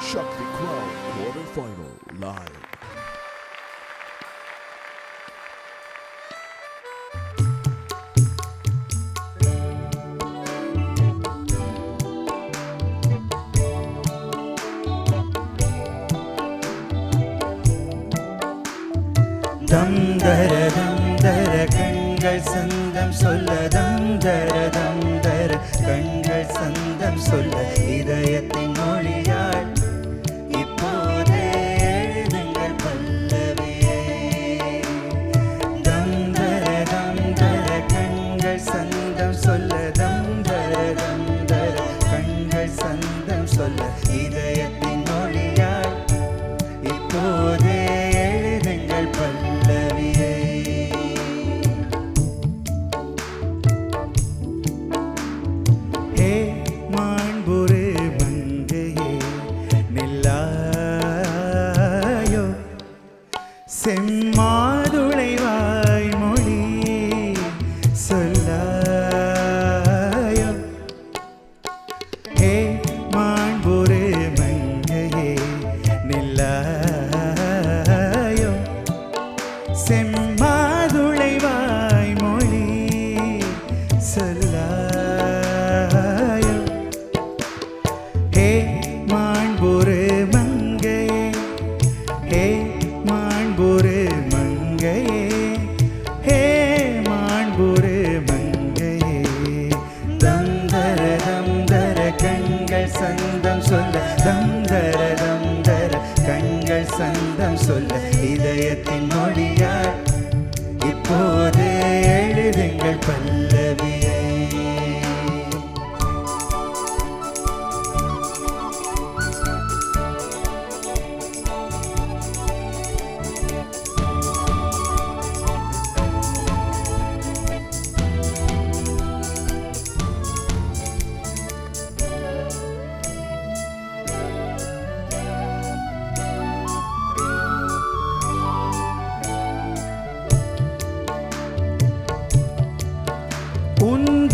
Shakti Crown quarterfinal live. தம் தர தம் தர கண்கள் சந்தம் சொல்ல தம் தர சொல்ல இதயத்தின் சந்தம் சொல்ல இதயத்தின் மொழியார் இப்போது எழுதுங்கள் பல்லவியை.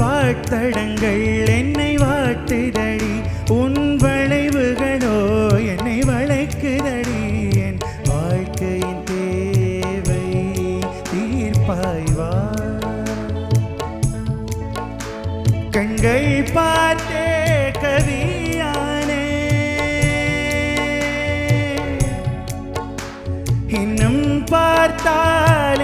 வாழ்த்தடங்கள் என்னை வாட்டுதடி உன் வளைவுகளோ என்னை வளைக்குதடி. என் வாழ்க்கையின் தேவை தீர்ப்பாய்வா. கண்கள் பார்த்தே கவியானே. இன்னும் பார்த்தால்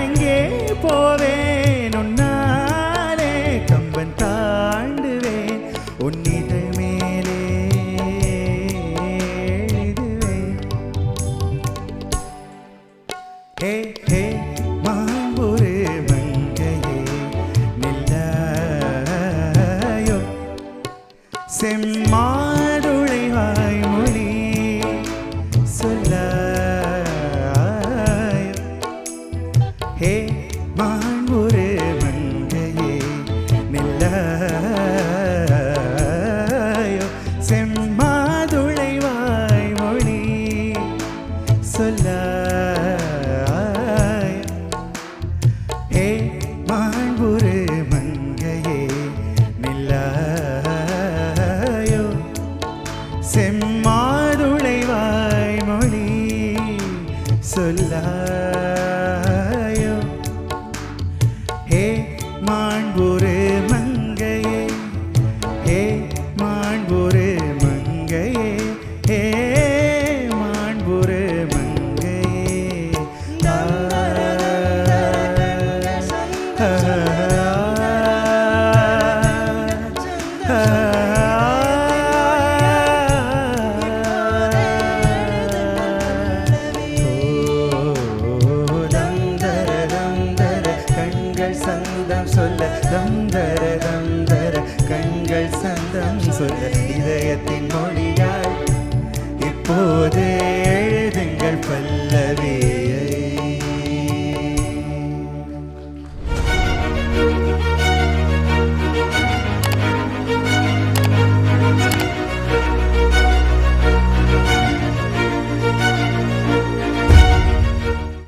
செம்மாதுளை வாய்மொழி சொல்ல. ஹே மான் ஒரு மங்கையே நில்லாயோ செம்மாதுளை வாய்மொழி சொல்ல. ஹே மான் ஒரு çöller கண்கள் சந்தம் சொல்ல தம் தர தம் தர கண்கள் சந்தம் சொல்ல இதயத்தின் மொழியால் இப்போது